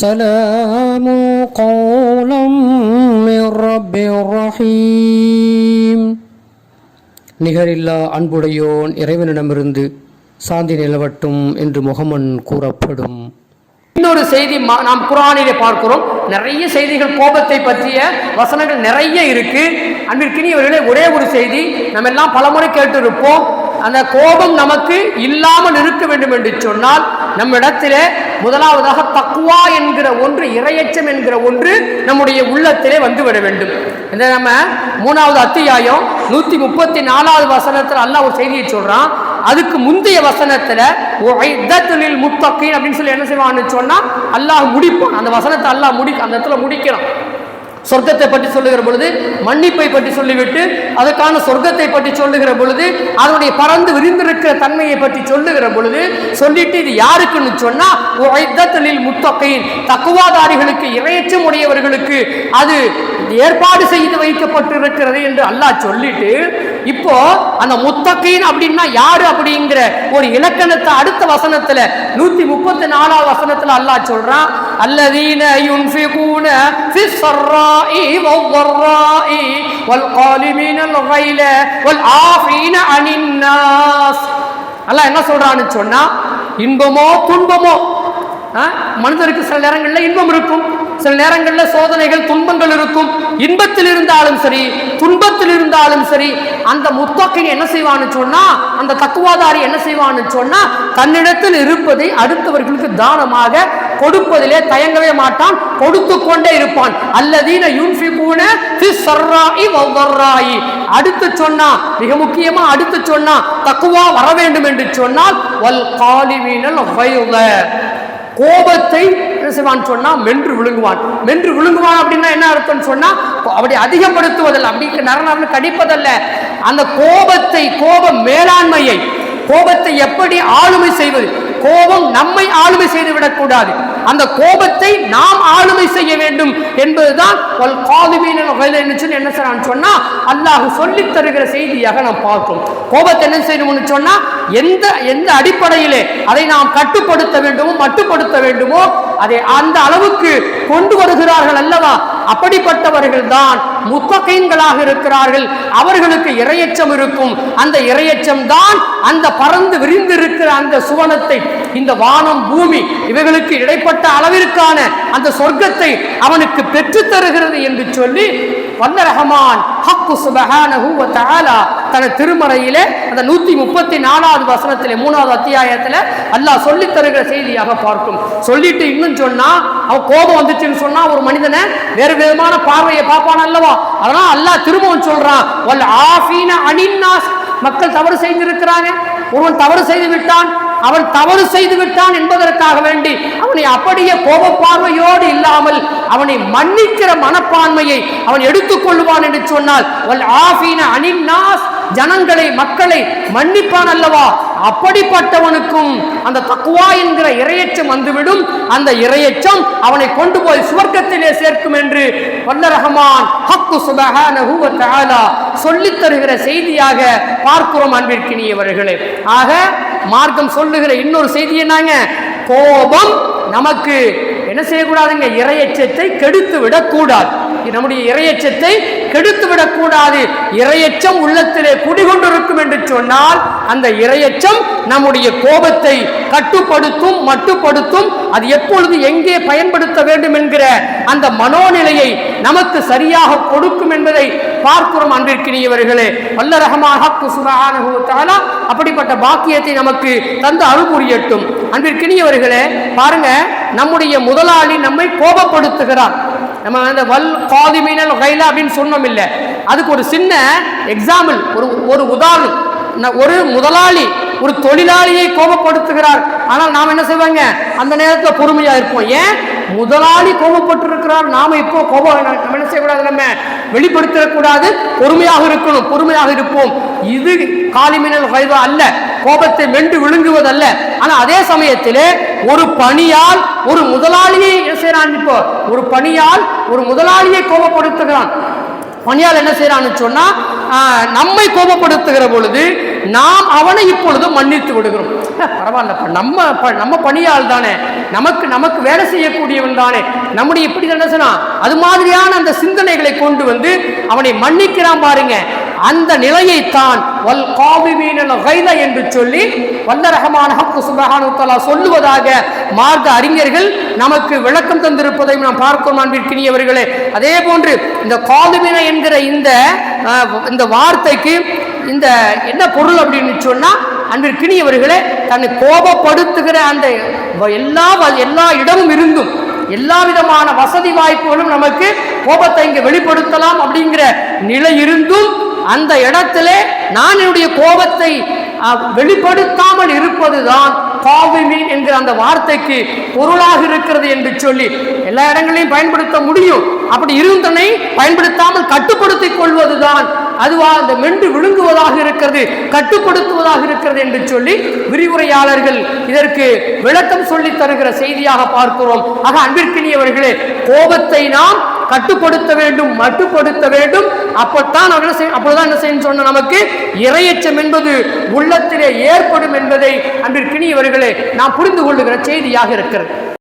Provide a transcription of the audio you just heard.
سلام قولا من رب رحيم நிகரில்லா அன்புடையோன் இறைவனிடமிருந்து சாந்தி நிலவட்டும் என்று முகமன் கூறப்படும் இன்னொரு செய்தி ம- நாம் குரானிலே பார்க்கிறோம் நிறைய செய்திகள் கோபத்தை பற்றிய வசனங்கள் நிறைய இருக்கு அன்பிற்கினியவர்களே ஒரே ஒரு செய்தி நம்ம எல்லாம் பலமுறை கேட்டிருப்போம் அந்த கோபம் நமக்கு இல்லாமல் இருக்க வேண்டும் என்று சொன்னால் நம்மிடத்திலே முதலாவதாக தக்குவா என்கிற ஒன்று இரையச்சம் என்கிற ஒன்று நம்முடைய உள்ளத்திலே வந்துவிட வேண்டும். இந்த நம்ம மூணாவது அத்தியாயம் நூற்றி முப்பத்தி நாலாவது வசனத்தில் அல்லாஹ் ஒரு செய்தியை சொல்கிறான் அதுக்கு முந்தைய வசனத்தில் தொழில் முத்தகீன் அப்படின்னு சொல்லி என்ன செய்வான்னு சொன்னால் அல்லாஹ் முடிப்பான். அந்த வசனத்தை அல்லாஹ் முடி அந்த இடத்துல முடிக்கிறான். சொர்க்கத்தை பற்றி சொல்லுகிற பொழுது மன்னிப்பை பற்றி சொல்லிவிட்டு அதற்கான சொர்க்கத்தை பற்றி சொல்லுகிற பொழுது அதனுடைய பறந்து விரிந்திருக்கிற தன்மையை பற்றி சொல்லுகிற பொழுது சொல்லிட்டு இது யாருக்குன்னு சொன்னால் முத்தொக்கையின் தக்குவாதாரிகளுக்கு இறையச்சம் உடையவர்களுக்கு அது ஏற்பாடு செய்து வைக்கப்பட்டிருக்கிறது என்று அல்லாஹ் சொல்லிட்டு இப்போ அந்த முத்தகீன் அப்படின்னா யாரு அப்படிங்கிற ஒரு இலக்கணத்தை அடுத்த வசனத்துல நூத்தி முப்பத்தி நாலாவது வசனத்துல அல்லாஹ் சொல்றான் அல்லதீன யுன்ஃபிகூன ஃபிஸ் ஸர்ராஇ வவ்வர்ராஇ வல் காலிமீனல் கைல வல் ஆஃபீன அல்லாஹ் என்ன சொல்றான்னு சொன்னா இன்பமோ துன்பமோ. ஆ? மனிதருக்கு சில நேரங்களில் இன்பம் இருக்கும். சில நேரங்களில் சோதனைகள் துன்பங்கள் இருக்கும். இன்பத்தில் இருந்தாலும் சரி துன்பத்தில் இருந்தாலும் சரி அந்த முத்தக்கின் என்ன செய்வான்னு சொன்னா அந்த தக்குவாதாரி என்ன செய்வான்னு சொன்னா தன்னிடத்தில் இருப்பதை அடுத்தவர்களுக்கு தானமாக கொடுப்பதிலே தயங்கவே மாட்டான் கொடுத்து கொண்டே இருப்பான். அல்லதீன யூன்ஃபிகூன ஃபிஸ் ஸர்ராஇ வவ்வர்ராஇ அடுத்து சொன்னா மிக முக்கியமா அடுத்து சொன்னா தக்குவா வர வேண்டும் என்று சொன்னால் வல் காலிவீனல் கைத கோபத்தை என்ன செய்வான் சொன்னா மென்று விழுங்குவான். மென்று விழுங்குவான் அப்படின்னா என்ன அர்த்தம் சொன்னா அப்படி அதிகப்படுத்துவதில்லை. அப்படி நரநரன்னு கடிப்பதல்ல. அந்த கோபத்தை கோப மேலாண்மையை கோபத்தை எப்படி ஆளுமை செய்வது? கோபம் நம்மை ஆளுமை செய்து விடக்கூடாது அந்த கோபத்தை நாம் ஆளுமை செய்ய வேண்டும் என்பதுதான் என்ன சொன்னா அல்லாஹ் சொல்லித் தருகிற செய்தியாக நாம் பார்க்கும் கோபத்தை என்ன செய்யணும்னு சொன்னா எந்த எந்த அடிப்படையிலே அதை நாம் கட்டுப்படுத்த வேண்டுமோ மட்டுப்படுத்த வேண்டுமோ அதை அந்த அளவுக்கு கொண்டு வருகிறார்கள் அல்லவா? அப்படிப்பட்டவர்கள் தான் முத்தகைன்களாக இருக்கிறார்கள். அவர்களுக்கு இரையச்சம் இருக்கும். அந்த இரையச்சம் தான் அந்த பறந்து விரிந்திருக்கிற அந்த சுவனத்தை இந்த வானம் பூமி இவைகளுக்கு இடைப்பட்ட அளவிற்கான அந்த சொர்க்கத்தை அவனுக்கு பெற்று தருகிறது என்று சொல்லி வல்ல ரஹமான் ஹக்கு சுபஹானஹு வ தஆலா தன திருமறையிலே அந்த நூத்தி முப்பத்தி நாலாவது வசனத்தில் மூணாவது அத்தியாயத்தில் அல்லாஹ் சொல்லித் தருகிற செய்தியாக பார்க்கும். சொல்லிட்டு இன்னும் சொன்னா அவன் கோபம் வந்துச்சுன்னு சொன்னா ஒரு மனிதனை வேறு விதமான பார்வையை பார்ப்பான் அல்லவா? அதனால அல்லாஹ் திரும்பவும் சொல்றான் வல் ஆஃபீன அனின்னாஸ். மக்கள் தவறு செய்திருக்கிறாங்க ஒருவன் தவறு செய்து விட்டான் அவன் தவறு செய்து விட்டான் என்பதற்காக வேண்டி அவனை அப்படியே கோப பார்வையோடு இல்லாமல் அவனை மன்னிக்கிற மனப்பான்மையை அவன் எடுத்துக்கொள்வான் என்று சொன்னால் ஆஃபீன அனின்னாஸ். ஜனங்களை மக்களை மன்னிப்பான் அல்லவா? அப்படிப்பட்டவனுக்கும் அந்த தக்குவா என்கிற இரையச்சம் வந்துவிடும். அந்த இரையச்சம் அவனை கொண்டு போய் சுவர்க்கத்திலே சேர்க்கும் என்று வல்ல ரஹமான் ஹக்கு சுபஹானஹு சொல்லித் தருகிற செய்தியாக பார்க்கிறோம் அன்பிற்கினியவர்களே. ஆக மார்க்கம் சொல்லுகிற இன்னொரு செய்தி என்னங்க? கோபம் நமக்கு என்ன செய்யக்கூடாதுங்க? இரையச்சத்தை கெடுத்து விடக்கூடாது. நம்முடைய இரையச்சத்தை கெடுத்து விடக்கூடாது இரையச்சம் உள்ளத்திலே குடிகொண்டிருக்கும் என்று சொன்னால் அந்த இரையச்சம் நம்முடைய கோபத்தை கட்டுப்படுத்தும் மட்டுப்படுத்தும் அது எப்பொழுது எங்கே பயன்படுத்த வேண்டும் என்கிற அந்த மனோநிலையை நமக்கு சரியாக கொடுக்கும் என்பதை பார்க்கிறோம் அன்பிற்கினியவர்களே. வல்ல ரஹமான் ஹக்கு அப்படிப்பட்ட பாக்கியத்தை நமக்கு தந்து அருள் புரியட்டும் அன்பிற்கினியவர்களே பாருங்க நம்முடைய முதலாளி நம்மை கோபப்படுத்துகிறார். நம்ம அந்த வல் காதிமீனல் கைலா அப்படின்னு சொன்னோம் இல்லை அதுக்கு ஒரு சின்ன எக்ஸாம்பிள் ஒரு ஒரு உதாரணம். ஒரு முதலாளி ஒரு தொழிலாளியை கோபப்படுத்துகிறார். ஆனால் நாம் என்ன செய்வாங்க? அந்த நேரத்தில் பொறுமையாக இருப்போம். ஏன்? முதலாளி கோபப்பட்டிருக்கிறார். நாம இப்போ கோபம் நம்ம என்ன செய்யக்கூடாது? நம்ம வெளிப்படுத்தக்கூடாது. பொறுமையாக இருக்கணும். பொறுமையாக இருப்போம். இது காலிமினல் கைதா அல்ல. கோபத்தை மென்று விழுங்குவதல்ல. ஆனா அதே சமயத்திலே ஒரு பணியால் ஒரு முதலாளியை என்ன செய்யறான் இப்போ? ஒரு பணியால் ஒரு முதலாளியை கோபப்படுத்துகிறான். பணியால் என்ன செய்யறான்னு சொன்னா நம்மை கோபப்படுத்துகிற பொழுது நாம் அவனை இப்பொழுது மன்னித்து விடுகிறோம். பரவாயில்லப்பா. நம்ம ப- நம்ம பணியால் தானே. நமக்கு நமக்கு வேலை செய்யக்கூடியவன் தானே. நம்முடைய இப்படி என்ன சொன்னா அது மாதிரியான அந்த சிந்தனைகளை கொண்டு வந்து அவனை மன்னிக்கிறான் பாருங்க. அந்த நிலையைத்தான் வல் காவிமீனல் கைத என்று சொல்லி வல்ல ரஹமான ஹக்கு சொல்லுவதாக மார்க்க அறிஞர்கள் நமக்கு விளக்கம் தந்திருப்பதையும் நாம் பார்க்கிறோம் அன்பிற்கினியவர்களே. அதே போன்று இந்த காவிமின என்கிற இந்த இந்த வார்த்தைக்கு இந்த என்ன பொருள் அப்படின்னு சொன்னால் அன்பிற்கினியவர்களே தன்னை கோபப்படுத்துகிற அந்த வ- எல்லா வ- எல்லா இடமும் இருந்தும் எல்லா விதமான வசதி வாய்ப்புகளும் நமக்கு கோபத்தை இங்கே வெளிப்படுத்தலாம் அப்படிங்கிற நிலை இருந்தும் அந்த இடத்திலே நான் என்னுடைய கோபத்தை வெளிப்படுத்தாமல் இருப்பதுதான் காவிமீன் என்கிற அந்த வார்த்தைக்கு பொருளாக இருக்கிறது என்று சொல்லி எல்லா இடங்களையும் பயன்படுத்த முடியும். அப்படி இருந்தனை பயன்படுத்தாமல் கட்டுப்படுத்திக் கொள்வதுதான் அதுவா அந்த மென்று விழுங்குவதாக இருக்கிறது கட்டுப்படுத்துவதாக இருக்கிறது என்று சொல்லி விரிவுரையாளர்கள் இதற்கு விளக்கம் சொல்லி தருகிற செய்தியாக பார்க்கிறோம். ஆக அன்பிற்கினியவர்களே கோபத்தை நாம் கட்டுப்படுத்த வேண்டும் மட்டுப்படுத்த வேண்டும். அப்பத்தான் அவர்கள் என்ன செய்ய- என்ன செய்யும் சொன்ன நமக்கு இரையச்சம் என்பது உள்ளத்திலே ஏற்படும் என்பதை அன்பிற்கினியவர்களே நாம் புரிந்து கொள்ளுகிற செய்தியாக இருக்கிறது.